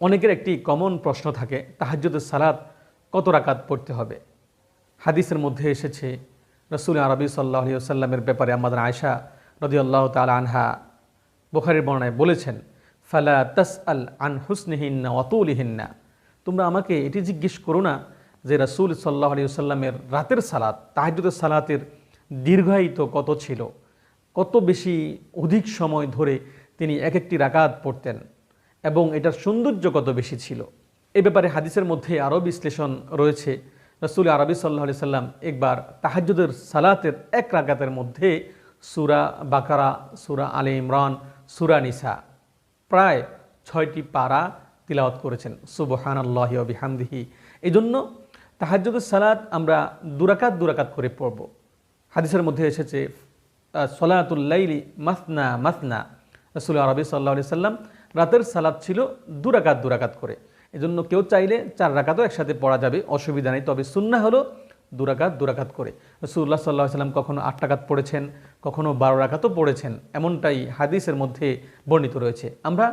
অনেকের একটি কমন প্রশ্ন থাকে তাহাজ্জুদের সালাত কত রাকাত পড়তে হবে? হাদিসের মধ্যে এসেছে, রসুল আরবি সাল্লাহ সাল্লামের ব্যাপারে আমাদের আয়সা রদি আল্লাহ তাল আনহা বোখারির বর্ণায় বলেছেন, ফালা তাস আল আন হুসনিহিন্না অতুলিহিন্না তোমরা আমাকে এটি জিজ্ঞেস করো না যে রসুল সাল্লাহ আলী সাল্লামের রাতের সালাত তাহাজুদের সালাতের দীর্ঘায়িত কত ছিল? কত বেশি অধিক সময় ধরে তিনি এক একটি রাকাত পড়তেন? এবং এটার সৌন্দর্য কত বেশি ছিল? এ ব্যাপারে হাদিসের মধ্যে আরও বিশ্লেষণ রয়েছে। রসুল আরবি সাল্লা সাল্লাম একবার তাহাজ্জুদের সালাতের এক রাকাতের মধ্যে সুরা বাকারা, সুরা আলী ইমরান, সুরা নিসা প্রায় ছয়টি পারা তিলাওয়াত করেছেন। সুবহান আল্লাহ বিহামদিহি। এই জন্য তাহাজ্জুদের সালাত আমরা দুরাকাত দুরাকাত করে পড়ব। হাদিসের মধ্যে এসেছে সলাতুল্লাইলি মাসনা মাসনা। রসুল আরবি সাল্লাহ সাল্লাম রাতের সালাদ ছিল দুরাকাত দুরাকাত করে। এজন্য কেউ চাইলে চার রাকাতও একসাথে পড়া যাবে, অসুবিধা নেই। তবে সুন্না হলো দুরাকাত দুরাকাত করে। রসুল্লাহ সাল্লাহ সাল্লাম কখনো আট টাকাত পড়েছেন, কখনো বারো রাকাতও পড়েছেন। এমনটাই হাদিসের মধ্যে বর্ণিত রয়েছে। আমরা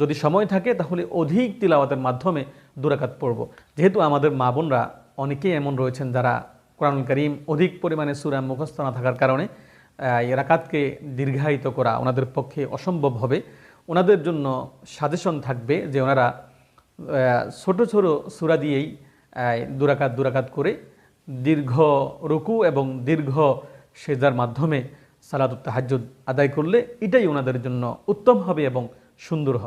যদি সময় থাকে তাহলে অধিক তিলাওয়াতের মাধ্যমে দুরাকাত পড়ব। যেহেতু আমাদের মা বোনরা অনেকেই এমন রয়েছেন যারা কোরআন করিম অধিক পরিমাণে সুরা মুখস্থ না থাকার কারণে রাকাতকে দীর্ঘায়িত করা ওনাদের পক্ষে অসম্ভব হবে। ওনাদের জন্য সাজেশন থাকবে যে ওনারা ছোটো ছোট সুরা দিয়েই দুরাকাত দুরাকাত করে দীর্ঘ রুকু এবং দীর্ঘ সেজার মাধ্যমে সালাদ তাহাজ্জুদ আদায় করলে এটাই ওনাদের জন্য উত্তম হবে এবং সুন্দর হবে।